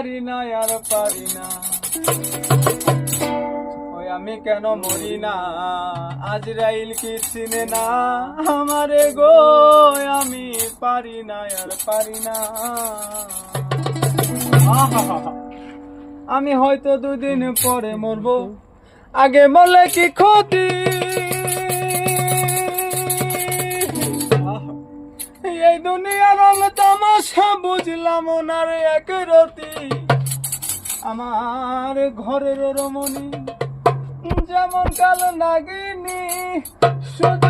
পারি না আর পারি না ওই আমি কেন মরি না? আজ রাইল কি চিনে না আমারে গো আমি পারি না আর পারি না আমি হয়তো দুদিন পরে মরবো। আগে মলে কি ক্ষতি? আশা বুঝলাম ওনার এক রতি। আমার ঘরের রমণী যেমন কাল নাগিনী শুধু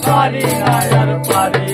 Party, I got a party.